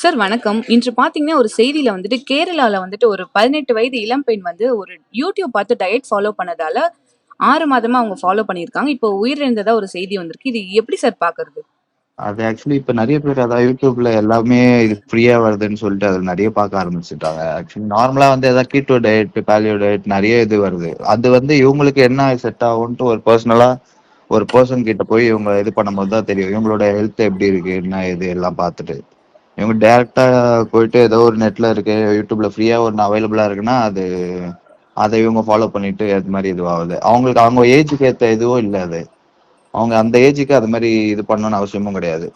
Sir வணக்கம். இன்று பார்த்தீங்கன்னா, ஒரு செய்தியில வந்துட்டு கேரளால வந்துட்டு ஒரு 18 வயது இளம்பெண் வந்து ஒரு யூடியூப் பார்த்து டயட் ஃபாலோ பண்ணதால ஆறு மாதமா அவங்க ஃபாலோ பண்ணியிருக்காங்க. இப்போ உயிரிழந்ததா ஒரு செய்தி வந்திருக்கு. இது எப்படி சார் பார்க்கறது? அது ஆக்சுவலி இப்ப நிறைய பேர் அதான் யூடியூப்ல எல்லாமே இது ஃப்ரீயா வருதுன்னு சொல்லிட்டு அதில் நிறைய பார்க்க ஆரம்பிச்சுட்டாங்க. ஆக்சுவலி நார்மலா வந்து ஏதாவது கீட்டோ டயட், பேலியோ டயட் நிறைய இது வருது. அது வந்து இவங்களுக்கு என்ன செட் ஆகும்ட்டு ஒரு பர்சனலா ஒரு பர்சன் கிட்ட போய் இவங்க இது பண்ணும்போது தான் தெரியும். இவங்களோட ஹெல்த் எப்படி இருக்கு, என்ன இது எல்லாம் பார்த்துட்டு. இவங்க டேரக்டா போயிட்டு ஏதோ ஒரு நெட்ல இருக்கு, யூடியூப்ல ஃப்ரீயா ஒன்று அவைலபிளா இருக்குன்னா, அது அதை இவங்க ஃபாலோ பண்ணிட்டு அது மாதிரி இதுவாகுது. அவங்களுக்கு அவங்க ஏஜுக்கு ஏத்த இதுவும் இல்ல அது. அவங்க அந்த ஏஜுக்கு அது மாதிரி இது பண்ணணும்னு அவசியமும் கிடையாது.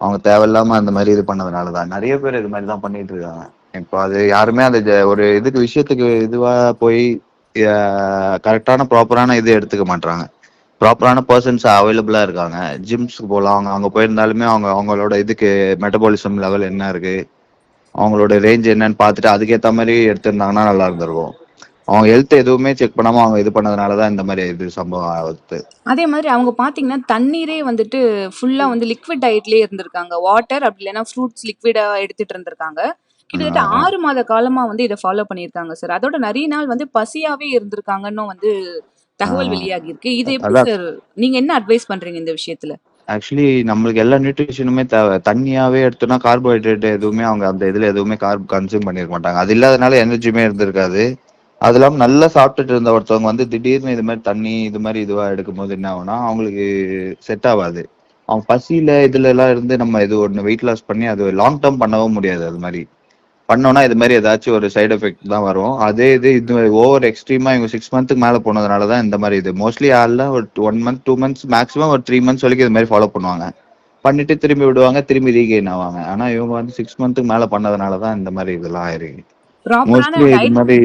அவங்க தேவையில்லாம அந்த மாதிரி இது பண்ணதுனால தான். நிறைய பேர் இது மாதிரி தான் பண்ணிட்டு இருக்காங்க. இப்போ அது யாருமே அந்த ஒரு இதுக்கு விஷயத்துக்கு இதுவா போய் கரெக்டான ப்ராப்பரான இது எடுத்துக்க மாட்றாங்க. ப்ராப்பரான பெர்சன்ஸ் அவைலபிளா இருக்காங்க. ஜிம்ஸ்க்கு போலாம். அவங்க அங்க போயிருந்தாலுமே அவங்க அவங்களோட இதுக்கு மெட்டபாலிசம் லெவல் என்ன இருக்கு? அவங்களோட ரேஞ்ச் என்னன்னு பார்த்துட்டு அதுக்கேத்த மாரி எடுத்திருந்தாங்கன்னா நல்லா இருந்திருக்கும். அவங்க ஹெல்த் எதுவுமே செக் பண்ணாம அவங்க இது பண்ணதுனால தான் இந்த மாரி இது சம்பவம் ஆகுது. அதே மாதிரி அவங்க பார்த்தீங்கன்னா, தண்ணீரே வந்துட்டு ஃபுல்லா வந்து லிக்விட் டயட்லயே இருந்திருக்காங்க. வாட்டர் அப்படி இல்லன்னா ஃப்ரூட்ஸ் லிக்விடா எடுத்துட்டு இருந்திருக்காங்க. கிட்டத்தட்ட ஆ. 6 மாத காலமா வந்து இத ஃபாலோ பண்ணியிருக்காங்க சார். அதோட நெறைய நாள் வந்து பசியாவே இருந்திருக்காங்கன்னும் வந்து. தகவல் வெளியாகி இருக்கு. இது எப்படி சார் நீங்க என்ன அட்வைஸ் பண்றீங்க இந்த விஷயத்துல? ஆக்சுவலி நம்மளுக்கு எல்லா நியூட்ரிஷனுமே தேவை. தண்ணியாவே எடுத்தோம்னா கார்போஹைட்ரேட் எதுவுமே அவங்க அந்த இதுல எதுவுமே கார்ப் கன்சியூம் பண்ணியிருக்க மாட்டாங்க. அது இல்லாதனால எனர்ஜியுமே இருந்திருக்காது. அது இல்லாம நல்லா சாப்பிட்டுட்டு இருந்த ஒருத்தவங்க வந்து திடீர்னு இது மாரி தண்ணி இது மாரி இதுவா எடுக்கும்போது என்ன ஆகும்னா, அவங்களுக்கு செட் ஆவாது. அவங்க பசியில இதுல எல்லாம் இருந்து நம்ம இது ஒண்ணு வெயிட் லாஸ் பண்ணி அது லாங் டெர்ம் பண்ணவும் முடியாது அது மாரி. பண்ணோம்னா இது மாதிரி ஏதாச்சும் ஒரு சைட் எஃபெக்ட் தான் வரும். அதே இது இது ஓவர் எக்ஸ்ட்ரீமா இவங்க சிக்ஸ் மந்த்துக்கு மேல போனதுனால தான் இந்த மாதிரி இது. மோஸ்ட்லி ஆள்லாம் ஒரு one month, two months maximum ஒரு த்ரீ மந்த்ஸ் வரைக்கும் இது மாதிரி ஃபாலோ பண்ணுவாங்க. பண்ணிட்டு திரும்பி விடுவாங்க. திரும்பி ரீகெயின் ஆவாங்க. ஆனா இவங்க வந்து சிக்ஸ் மந்த்துக்கு மேல பண்ணதுனால தான் இந்த மாதிரி இதெல்லாம் ஆயிருக்கு. மோஸ்ட்லி இது மாரி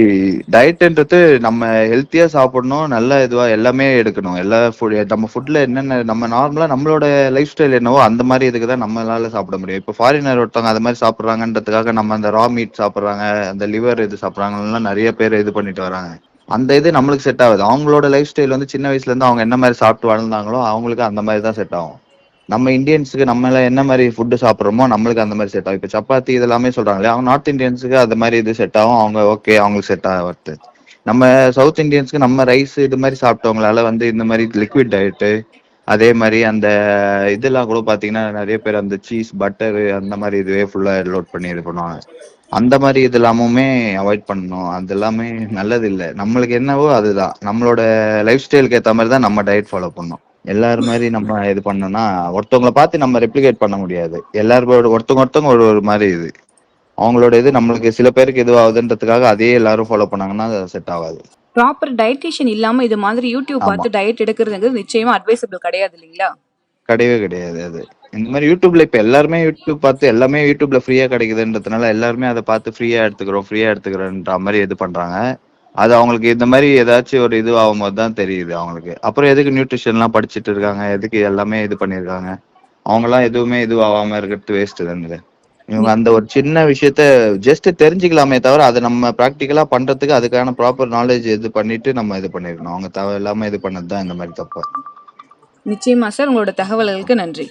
டயட்ன்றது நம்ம ஹெல்த்தியா சாப்பிடணும். நல்ல இதுவா எல்லாமே எடுக்கணும். எல்லா ஃபுட் நம்ம ஃபுட்ல என்னென்ன நம்ம நார்மலா நம்மளோட லைஃப் ஸ்டைல் என்னவோ அந்த மாரி இதுக்கு தான் நம்மளால சாப்பிட முடியும். இப்போ ஃபாரினர் ஒருத்தவங்க அது மாரி சாப்பிடுறாங்கன்றதுக்காக நம்ம அந்த ரா மீட் சாப்பிடுறாங்க, அந்த லிவர் இது சாப்பிடுறாங்கலாம் நெறைய பேர் இது பண்ணிட்டு வராங்க. அந்த இது நம்மளுக்கு செட் ஆகாது. அவங்களோட லைஃப் ஸ்டைல் வந்து சின்ன வயசுல இருந்து அவங்க என்ன மாரி சாப்பிட்டு வளர்ந்தாங்களோ, அவங்களுக்கு அந்த மாரி தான் செட் ஆகும். நம்ம இந்தியன்ஸுக்கு நம்மள என்ன மாதிரி ஃபுட்டு சாப்பிட்றோமோ நம்மளுக்கு அந்த மாதிரி செட் ஆகும். இப்போ சப்பாத்தி இதெல்லாமே சொல்றாங்களே அவங்க நார்த் இந்தியன்ஸுக்கு அது மாதிரி இது செட் ஆகும். அவங்க ஓகே அவங்களுக்கு செட் ஆவறது. நம்ம சவுத் இந்தியன்ஸ்க்கு நம்ம ரைஸ் இது மாதிரி சாப்பிட்டவங்களால வந்து இந்த மாதிரி லிக்விட் டயட்டு அதே மாதிரி அந்த இதெல்லாம் கூட பார்த்தீங்கன்னா, நிறைய பேர் அந்த சீஸ், பட்டர் அந்த மாதிரி இதுவே ஃபுல்லா லோட் பண்ணி இது பண்ணுவாங்க. அந்த மாதிரி இது எல்லாமுமே அவாய்ட் பண்ணணும். அது எல்லாமே நல்லது இல்லை நம்மளுக்கு என்னவோ அதுதான். நம்மளோட லைஃப் ஸ்டைலுக்கு ஏற்ற மாதிரி தான் நம்ம டயட் ஃபாலோ பண்ணணும். எல்லார் மாரி நம்ம இது பண்ணோம்னா, ஒருத்தவங்கள பார்த்து நம்ம ரெப்ளிகேட் பண்ண முடியாது. எல்லாரோட ஒருத்தவங்க ஒருத்தவங்க ஒரு ஒரு மாரி இது. அவங்களோட இது நம்மளுக்கு சில பேருக்கு இதுவாகுதுன்றதுக்காக அதையே எல்லாரும் ஃபாலோ பண்ணாங்கன்னா அது செட் ஆகாது. ப்ராப்பர் டயட்டீஷியன் இல்லாம இது மாதிரி யூடியூப். பார்த்து டயட் எடுக்கிறதுங்கிறது நிச்சயமா அட்வைசபிள் கிடையாது இல்லைங்களா? கிடையவே கிடையாது அது. இந்த மாரி யூடியூப்ல இப்ப எல்லாருமே யூடியூப் பார்த்து எல்லாமே யூடியூப்ல ஃப்ரீயா கிடைக்குதுன்றதுனால எல்லாருமே அத பார்த்து ஃப்ரீயா எடுத்துக்கிறோம், ஃப்ரீயா எடுத்துக்கிறோன்ற மாரி இது பண்றாங்க. அது அவங்களுக்கு இந்த மாதிரி ஏதாச்சும் ஒரு இது ஆகும்போது தான் தெரியுது அவங்களுக்கு. அப்புறம் எதுக்கு நியூட்ரிஷன்லாம் படிச்சுட்டு இருக்காங்க? எதுக்கு எல்லாமே இது பண்ணியிருக்காங்க? அவங்களாம் எதுவுமே இதுவாகாம இருக்கிறது வேஸ்ட் தானுங்க இவங்க அந்த ஒரு சின்ன விஷயத்த ஜஸ்ட் தெரிஞ்சுக்கலாமே தவிர, அதை நம்ம ப்ராக்டிக்கலா பண்றதுக்கு அதுக்கான ப்ராப்பர் நாலேஜ் இது பண்ணிட்டு நம்ம இது பண்ணிருக்கணும் அவங்க தேவையில்லாம இது பண்ணது தான் இந்த மாதிரி தப்பு. நிச்சயமா சார். உங்களோட தகவல்களுக்கு நன்றி.